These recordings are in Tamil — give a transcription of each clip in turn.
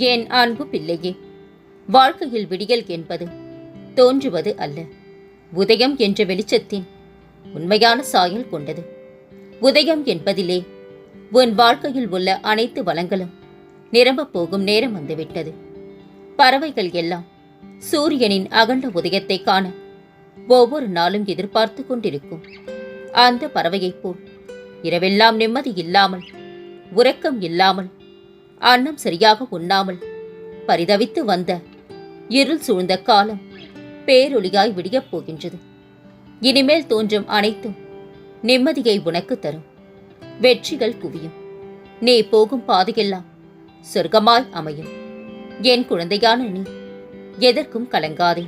என் அன்பு பிள்ளையே? வாழ்க்கையில் விடியல் என்பது தோன்றுவது அல்ல. உதயம் என்ற வெளிச்சத்தின் உண்மையான சாயல் கொண்டது. உதயம் என்பதிலே உன் வாழ்க்கையில் உள்ள அனைத்து வளங்களும் நிரம்பப் போகும் நேரம் வந்துவிட்டது. பறவைகள் எல்லாம் சூரியனின் அகண்ட உதயத்தை காண ஒவ்வொரு நாளும் எதிர்பார்த்து கொண்டிருக்கும். அந்த பறவையைப் போல் இரவெல்லாம் நிம்மதி இல்லாமல் உறக்கம் இல்லாமல் அன்னம் சரியாக உண்ணாமல் பரிதவித்து வந்த இருள் சூழ்ந்த காலம் பேரொளியாய் விடியப் போகின்றது. இனிமேல் தோன்றும் அனைத்தும் நிம்மதியை உனக்கு தரும். வெற்றிகள் குவியும். நீ போகும் பாதையெல்லாம் சொர்க்கமாய் அமையும். என் குழந்தையான நீ எதற்கும் கலங்காதே.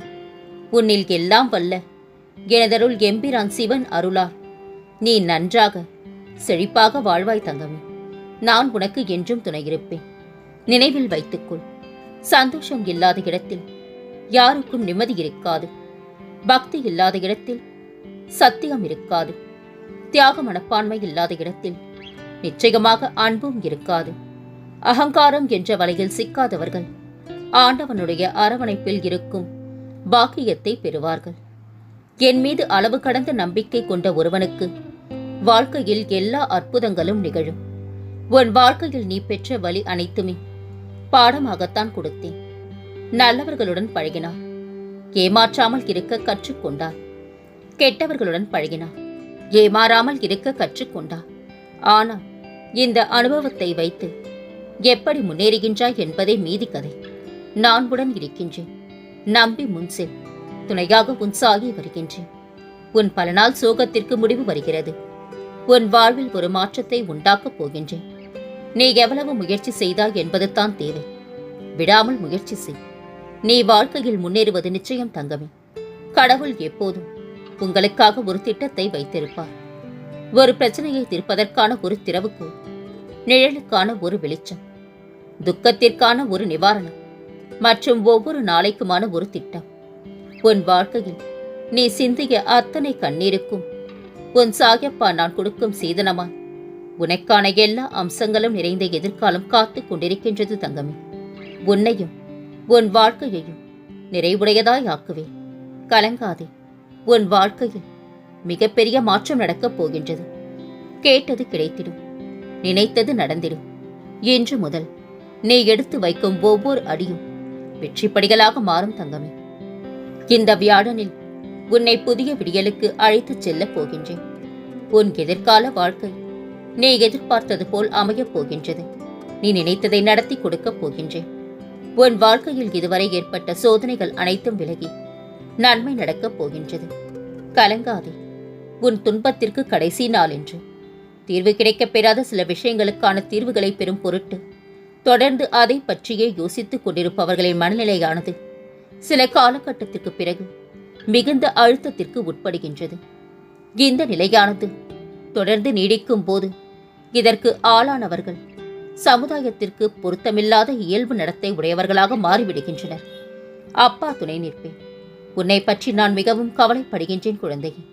உன்னில் எல்லாம் வல்ல எனதருள் எம்பிரான் சிவன் அருளார். நீ நன்றாக செழிப்பாக வாழ்வாய் தங்கமே. நான் உனக்கு என்றும் துணையிருப்பேன். நினைவில் வைத்துக்கொள். சந்தோஷம் இல்லாத இடத்தில் யாருக்கும் நிம்மதி இருக்காது. பக்தி இல்லாத இடத்தில் சத்தியம் இருக்காது. தியாக மனப்பான்மை இல்லாத இடத்தில் நிச்சயமாக அன்பும் இருக்காது. அகங்காரம் என்ற வலையில் சிக்காதவர்கள் ஆண்டவனுடைய அரவணைப்பில் இருக்கும் பாக்கியத்தை பெறுவார்கள். என் மீது அளவு கடந்த நம்பிக்கை கொண்ட ஒருவனுக்கு வாழ்க்கையில் எல்லா அற்புதங்களும் நிகழும். உன் வாழ்க்கையில் நீ பெற்ற வழி அனைத்துமே பாடமாகத்தான் கொடுத்தேன். நல்லவர்களுடன் பழகினார் ஏமாற்றாமல் இருக்க கற்றுக்கொண்டார் கெட்டவர்களுடன் பழகினார் ஏமாறாமல் இருக்க கற்றுக்கொண்டார் ஆனால் இந்த அனுபவத்தை வைத்து எப்படி முன்னேறுகின்றாய் என்பதே மீதி கதை. நான் உடன் இருக்கின்றேன். நம்பி முன் செல். துணையாக உன் சாகி வருகின்றேன். உன் பல நாள் சோகத்திற்கு முடிவு வருகிறது. உன் வாழ்வில் ஒரு மாற்றத்தை உண்டாக்கப் போகின்றேன். நீ எவ்வளவு முயற்சி செய்தாய் என்பதுதான் தேவை. விடாமல் முயற்சி செய். நீ வாழ்க்கையில் முன்னேறுவது நிச்சயம் தங்கமே. கடவுள் எப்போதும் உங்களுக்காக ஒரு திட்டத்தை வைத்திருப்பார். ஒரு பிரச்சனையை தீர்ப்பதற்கான ஒரு திறவுக்கு நிழலுக்கான ஒரு வெளிச்சம் துக்கத்திற்கான ஒரு நிவாரணம் மற்றும் ஒவ்வொரு நாளைக்குமான ஒரு திட்டம். உன் வாழ்க்கையில் நீ சிந்திய அத்தனை கண்ணீருக்கும் உன் சாயப்பா நான் கொடுக்கும் சீதனமாய் உனக்கான எல்லா அம்சங்களும் நிறைந்த எதிர்காலம் காத்துக் கொண்டிருக்கின்றது தங்கமே. உன்னையும் உன் வாழ்க்கையையும் நிறைவுடையதாய் ஆக்குவேன். கலங்காதே உன் வாழ்க்கையில் மிகப்பெரிய மாற்றம் நடக்கப் போகின்றது. கேட்டது கிடைத்திடும் நினைத்தது நடந்திடும். இன்று முதல் நீ எடுத்து வைக்கும் ஒவ்வொரு அடியும் வெற்றிப்படிகளாக மாறும் தங்கமே. இந்த வியாழனில் உன்னை புதிய விடியலுக்கு அழைத்துச் செல்லப் போகின்றேன். உன் எதிர்கால வாழ்க்கை நீ எதிர்பார்த்தது போல் அமையப் போகின்றது. நீ நினைத்ததை நடத்தி கொடுக்கப் போகின்றேன். உன் வாழ்க்கையில் இதுவரை ஏற்பட்ட சோதனைகள் அனைத்தும் விலகி நன்மை நடக்கப் போகின்றது. கலங்காதே. உன் துன்பத்திற்கு கடைசி நாள் என்று. தீர்வு கிடைக்கப் பெறாத சில விஷயங்களுக்கான தீர்வுகளை பெறும் பொருட்டு தொடர்ந்து அதை பற்றியே யோசித்துக் கொண்டிருப்பவர்களின் மனநிலையானது சில காலகட்டத்திற்கு பிறகு மிகுந்த அழுத்தத்திற்கு உட்படுகின்றது. இந்த நிலையானது தொடர்ந்து நீடிக்கும் போது இதற்கு ஆளானவர்கள். சமுதாயத்திற்கு பொருத்தமில்லாத இயல்பு நடத்தை உடையவர்களாக மாறிவிடுகின்றனர். அப்பா துணை நிற்பேன். உன்னை பற்றி நான் மிகவும் கவலைப்படுகின்றேன் குழந்தையே.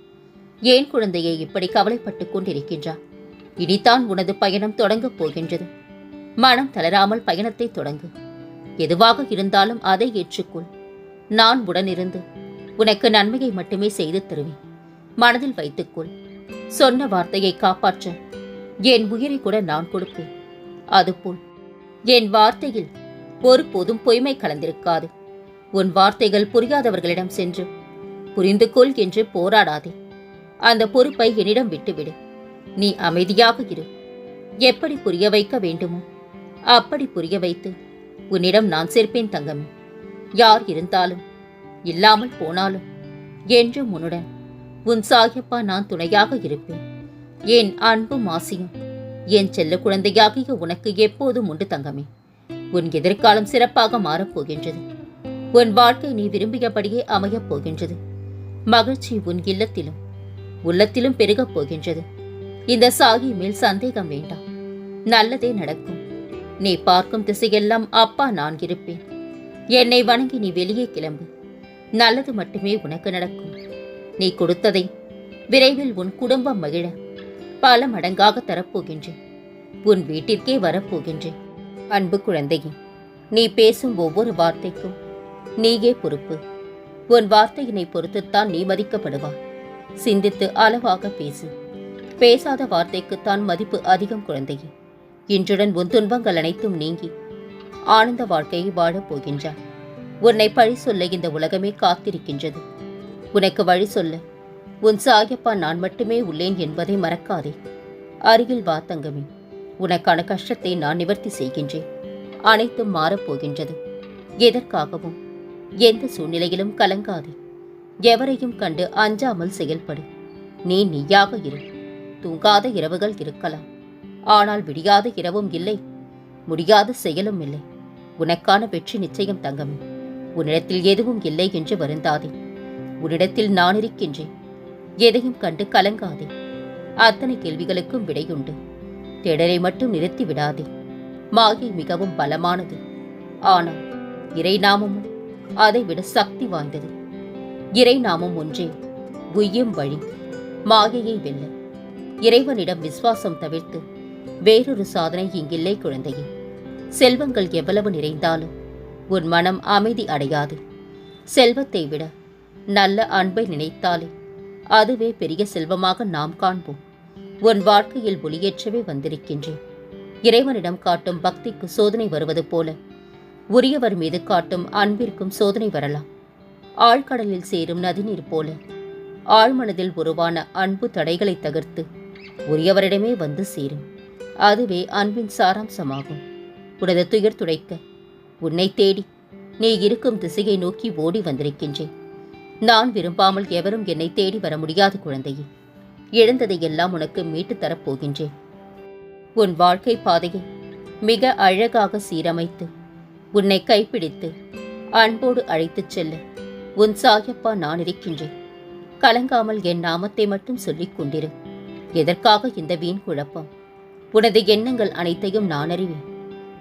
ஏன் குழந்தையை இப்படி கவலைப்பட்டுக் கொண்டிருக்கின்றார் இனிதான் உனது பயணம் தொடங்கப் போகின்றது. மனம் தளராமல் பயணத்தை தொடங்கு. எதுவாக இருந்தாலும் அதை ஏற்றுக்கொள். நான் உடனிருந்து உனக்கு நன்மையை மட்டுமே செய்து தருவேன். மனதில் வைத்துக்கொள் சொன்ன வார்த்தையை காப்பாற்ற. என் உயிரை கூட நான் கொடுப்பேன். அதுபோல் என் வார்த்தையில் ஒருபோதும் பொய்மை கலந்திருக்காது. உன் வார்த்தைகள் புரியாதவர்களிடம் சென்று புரிந்து கொள் என்று போராடாதே. அந்த பொறுப்பை என்னிடம் விட்டுவிடு. நீ அமைதியாக இரு. எப்படி புரிய வைக்க வேண்டுமோ அப்படி புரிய வைத்து உன்னிடம் நான் சேர்ப்பேன் தங்கமே. யார் இருந்தாலும் இல்லாமல் போனாலும் என்றும் உன்னுடன் உன் சாயப்பா நான் துணையாக இருப்பேன். என் அன்பும் மாசியும் என் செல்ல குழந்தையாகிய உனக்கு எப்போதும் உண்டு தங்கமே. உன் எதிர்காலம் சிறப்பாக மாறப்போகின்றது. உன் வாழ்க்கை நீ விரும்பியபடியே அமையப் போகின்றது. மகிழ்ச்சி உன் இல்லத்திலும் உள்ளத்திலும் பெருகப் போகின்றது. இந்த சாகி மேல் சந்தேகம் வேண்டாம். நல்லதே நடக்கும். நீ பார்க்கும் திசையெல்லாம் அப்பா நான் இருப்பேன். என்னை வணங்கி நீ வெளியே கிளம்பு. நல்லது மட்டுமே உனக்கு நடக்கும். நீ கொடுத்ததை விரைவில் உன் குடும்பம் மகிழ. பல மடங்காக தரப்போகின்றேன். உன் வீட்டிற்கே வரப்போகின்றேன். அன்பு குழந்தையே நீ பேசும் ஒவ்வொரு வார்த்தைக்கும் நீயே பொறுப்பு. உன் வார்த்தையினை பொறுத்துத்தான் நீ மதிக்கப்படுவாய். சிந்தித்து அளவாக பேசு. பேசாத வார்த்தைக்குத்தான் மதிப்பு அதிகம் குழந்தையே. இன்றுடன் உன் துன்பங்கள் அனைத்தும் நீங்கி ஆனந்த வாழ்க்கையை வாழப் போகின்றாய். உன்னை பழி சொல்ல இந்த உலகமே காத்திருக்கின்றது. உனக்கு வழி சொல்ல உன் சாயப்பா நான் மட்டுமே உள்ளேன் என்பதை மறக்காதே. அருகில் வா தங்கமே. உனக்கான கஷ்டத்தை நான் நிவர்த்தி செய்கின்றேன். அனைத்தும் மாறப்போகின்றது. எதற்காகவும்? எந்த சூழ்நிலையிலும் கலங்காதே. எவரையும் கண்டு அஞ்சாமல் செயல்படு. நீ நீயாக இரு. தூங்காத இரவுகள் இருக்கலாம். ஆனால் விடியாத இரவும் இல்லை. முடியாத செயலும் இல்லை. உனக்கான வெற்றி நிச்சயம் தங்கமே. உன்னிடத்தில் எதுவும் இல்லை என்று வருந்தாதே. உன்னிடத்தில் நான் இருக்கின்றேன். எதையும் கண்டு கலங்காதே. அத்தனை கேள்விகளுக்கும் விடையுண்டு. திடலை மட்டும் நிறுத்தி விடாதே. மாயை மிகவும் பலமானது. ஆனால் இறைநாமமும் அதைவிட சக்தி வாய்ந்தது. இறைநாமம் ஒன்றே. உய்யும் வழி. மாயையை வெல்ல. இறைவனிடம் விசுவாசம் தவிர்த்து வேறொரு சாதனை இங்கில்லை குழந்தையே. செல்வங்கள் எவ்வளவு நிறைந்தாலும் உன் மனம் அமைதி அடையாது. செல்வத்தை விட நல்ல அன்பை நினைத்தாலே அதுவே பெரிய செல்வமாக நாம் காண்போம். உன் வாழ்க்கையில் ஒளியேற்றவே வந்திருக்கின்றேன். இறைவனிடம் காட்டும் பக்திக்கு சோதனை வருவது போல உரியவர் மீது காட்டும் அன்பிற்கும் சோதனை வரலாம். ஆழ்கடலில் சேரும் நதிநீர் போல ஆழ்மனதில் உருவான அன்பு தடைகளை தகர்த்து உரியவரிடமே வந்து சேரும். அதுவே அன்பின் சாராம்சமாகும். உனது துயர் துடைக்க உன்னை தேடி நீ இருக்கும் திசையை நோக்கி ஓடி வந்திருக்கின்றேன். நான் விரும்பாமல் எவரும் என்னை தேடி வர முடியாது குழந்தையே. இழந்ததையெல்லாம் உனக்கு மீட்டுத் தரப் போகின்றேன் உன் வாழ்க்கை பாதையை மிக அழகாக சீரமைத்து உன்னை கைப்பிடித்து அன்போடு அழைத்துச் செல்ல உன் சாயப்பா நான் இருக்கின்றேன். கலங்காமல் என் நாமத்தை மட்டும் சொல்லிக் கொண்டிரு. எதற்காக இந்த வீண் குழப்பம்? உனது எண்ணங்கள் அனைத்தையும் நான் அறிவேன்.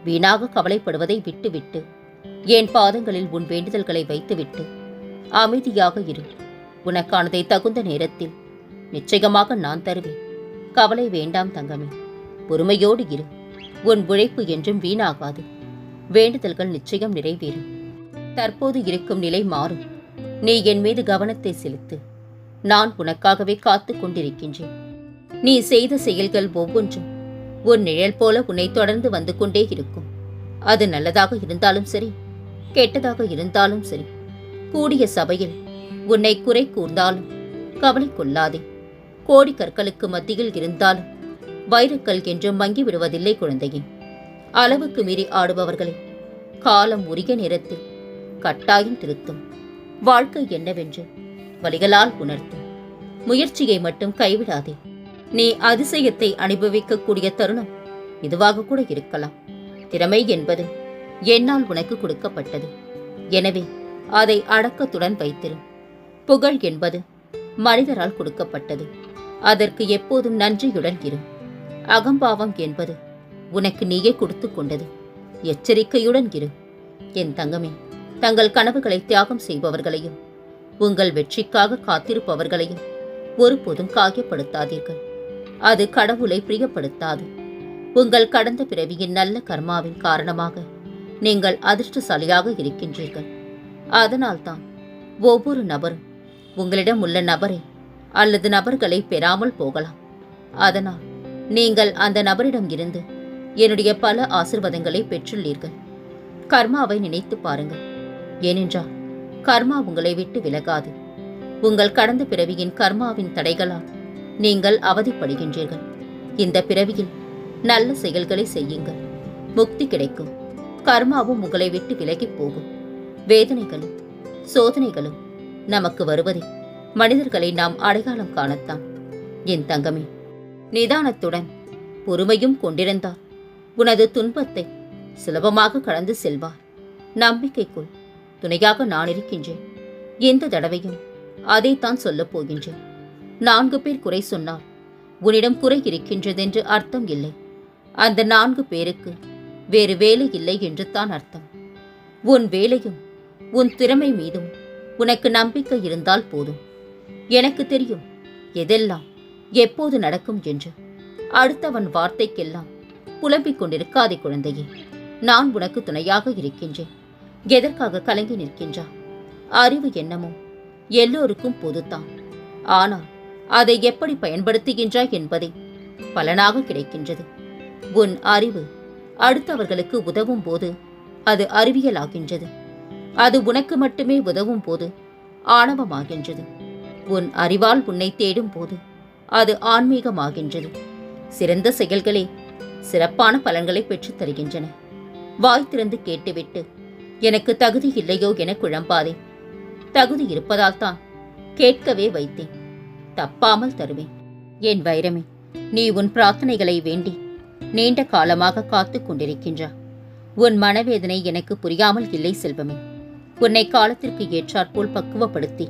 வீணாக கவலைப்படுவதை விட்டுவிட்டு என் பாதங்களில் உன் வேண்டுதல்களை வைத்துவிட்டு அமைதியாக இரு. உனக்கானதை தகுந்த நேரத்தில் நிச்சயமாக நான் தருவேன். கவலை வேண்டாம் தங்கமே. பொறுமையோடு இரு. உன் உழைப்பு என்றும் வீணாகாது. வேண்டுதல்கள் நிச்சயம் நிறைவேறும். தற்போது இருக்கும் நிலை மாறும். நீ என் மீது கவனத்தை செலுத்து. நான் உனக்காகவே காத்து கொண்டிருக்கின்றேன். நீ செய்த செயல்கள் ஒவ்வொன்றும் உன் நிழல் போல உன்னை தொடர்ந்து வந்து கொண்டே இருக்கும். அது நல்லதாக இருந்தாலும் சரி கெட்டதாக இருந்தாலும் சரி கூடிய சபையில் உன்னை குறை கூர்ந்தாலும் கவலை கொள்ளாதே. கோடி கற்களுக்கு மத்தியில் இருந்தாலும் வைரக்கல் என்று மங்கி விடுவதில்லை குழந்தையே. அளவுக்கு மீறி ஆடுபவர்களை காலம் உரிய நேரத்தில் கட்டாயம் திருத்தும். வாழ்க்கை என்னவென்று வழிகளால் உணர்த்தும். முயற்சியை மட்டும் கைவிடாதே. நீ அதிசயத்தை அனுபவிக்கக்கூடிய தருணம் இதுவாக கூட இருக்கலாம். திறமை என்பது என்னால் உனக்கு கொடுக்கப்பட்டது. எனவே அதை அடக்கத்துடன் வைத்திரு. புகழ் என்பது மனிதரால் கொடுக்கப்பட்டது. அதற்கு எப்போதும் நன்றியுடன் இரு. அகம்பாவம் என்பது உனக்கு நீயே கொடுத்து கொண்டது. எச்சரிக்கையுடன் இரு. என் தங்கமே தங்கள் கனவுகளை தியாகம் செய்பவர்களையும் உங்கள் வெற்றிக்காக காத்திருப்பவர்களையும் ஒருபோதும் காயப்படுத்தாதீர்கள். அது கடவுளை பிரியப்படுத்தாது. உங்கள் கடந்த பிறவியின் நல்ல கர்மாவின் காரணமாக நீங்கள் அதிர்ஷ்டசாலியாக இருக்கின்றீர்கள். அதனால்தான் ஒவ்வொரு நபரும் உங்களிடம் உள்ள நபரை அல்லது நபர்களை பெறாமல் போகலாம். அதனால் நீங்கள் அந்த நபரிடம் இருந்து என்னுடைய பல ஆசிர்வாதங்களை பெற்றுள்ளீர்கள். கர்மாவை நினைத்து பாருங்கள். ஏனென்றால் கர்மா உங்களை விட்டு விலகாது. உங்கள் கடந்த பிறவியின் கர்மாவின் தடைகளால் நீங்கள் அவதிப்படுகின்றீர்கள். இந்த பிறவியில் நல்ல செயல்களை செய்யுங்கள். முக்தி கிடைக்கும். கர்மாவும் உங்களை விட்டு விலகிப் போகும். வேதனைகளும் சோதனைகளும் நமக்கு வருவதை மனிதர்களை நாம் அடையாளம் காணத்தான். என் தங்கமே நிதானத்துடன் பொறுமையும் கொண்டிருந்தார். உனது துன்பத்தை சுலபமாக கடந்து செல்வார். நம்பிக்கைக்குள் துணையாக நான் இருக்கின்றேன். எந்த தடவையும் அதைத்தான் சொல்லப் போகின்றேன். நான்கு பேர் குறை சொன்னார் உன்னிடம் குறை இருக்கின்றதென்று அர்த்தம் இல்லை. அந்த நான்கு பேருக்கு வேறு வேலை இல்லை என்று தான் அர்த்தம். உன் வேலையும் உன் திறமை மீதும் உனக்கு நம்பிக்கை இருந்தால் போதும். எனக்கு தெரியும் எதெல்லாம் எப்போது நடக்கும் என்று. அடுத்தவன் வார்த்தைக்கெல்லாம் புலம்பிக் கொண்டிருக்காதே குழந்தையே நான் உனக்கு துணையாக இருக்கின்றேன். எதற்காக கலங்கி நிற்கின்றா? அறிவு என்னமோ எல்லோருக்கும் பொதுத்தான். ஆனால் அதை எப்படி பயன்படுத்துகின்றாய் என்பதே பலனாக கிடைக்கின்றது. உன் அறிவு அடுத்தவர்களுக்கு உதவும் போது அது அறிவியலாகின்றது. அது உனக்கு மட்டுமே உதவும் போது ஆணவமாகின்றது. உன் அறிவால் உன்னை தேடும் போது அது ஆன்மீகமாகின்றது. சிறந்த செயல்களே சிறப்பான பலன்களை பெற்றுத் தருகின்றன. வாய் திறந்து கேட்டுவிட்டு எனக்கு தகுதி இல்லையோ என குழம்பாதே. தகுதி இருப்பதால் தான் கேட்கவே வைத்தேன். தப்பாமல் தருவேன். என் வைரமே நீ உன் பிரார்த்தனைகளை வேண்டி நீண்ட காலமாக காத்துக் கொண்டிருக்கின்றா. உன் மனவேதனை எனக்கு புரியாமல் இல்லை செல்வமே. உன்னை காலத்திற்கு ஏற்றாற்போல் பக்குவப்படுத்தி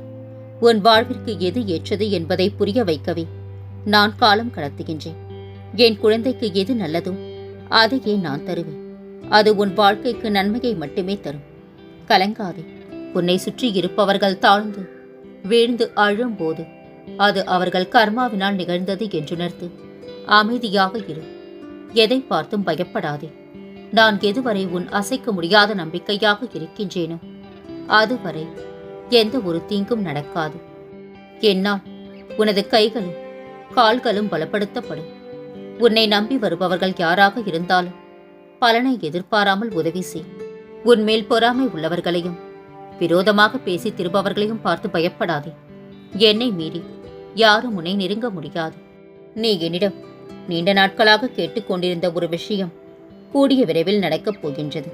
உன் வாழ்விற்கு எது ஏற்றது என்பதை புரிய வைக்கவே நான் காலம் கடத்துகின்றேன். என் குழந்தைக்கு எது நல்லதோ அதையே நான் தருவேன். அது உன் வாழ்க்கைக்கு நன்மையை மட்டுமே தரும். கலங்காதே உன்னை சுற்றி இருப்பவர்கள் தாழ்ந்து வீழ்ந்து அழும்போது அது அவர்கள் கர்மாவினால் நிகழ்ந்தது என்றுணர்த்து அமைதியாக இரு. எதை பார்த்தும் பயப்படாதே. நான் எதுவரை உன் அசைக்க முடியாத நம்பிக்கையாக இருக்கின்றேனோ அதுவரை எந்த ஒரு தீங்கும் நடக்காது. என்னால் உனது கைகளும் கால்களும் பலப்படுத்தப்படும். உன்னை நம்பி வருபவர்கள் யாராக இருந்தாலும் பலனை எதிர்பாராமல் உதவி செய். உன்மேல் பொறாமை உள்ளவர்களையும் விரோதமாக பேசி திரும்பவர்களையும் பார்த்து பயப்படாதே. என்னை மீறி யாரும் உன்னை நெருங்க முடியாது. நீ என்னிடம் நீண்ட நாட்களாக கேட்டுக்கொண்டிருந்த ஒரு விஷயம் கூடிய விரைவில் நடக்கப் போகின்றது.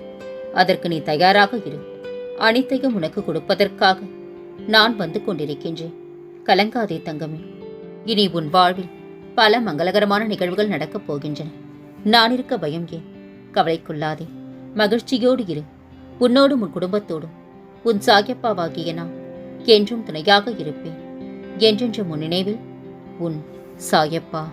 அதற்கு நீ தயாராக இரு. அனைத்தையும் உனக்கு கொடுப்பதற்காக நான் வந்து கொண்டிருக்கின்றேன். கலங்காதே தங்கமே. இனி உன் வாழ்வில் பல மங்களகரமான நிகழ்வுகள் நடக்கப் போகின்றன. நான் இருக்க பயம் ஏன்? கவலைக்குள்ளாதே மகிழ்ச்சியோடு இரு. உன்னோடும் உன் குடும்பத்தோடும். உன் சாகியப்பாவாகிய நான் என்றும் துணையாக இருப்பேன். என்றென்றும் முன் நினைவில் உன் சாயப்பா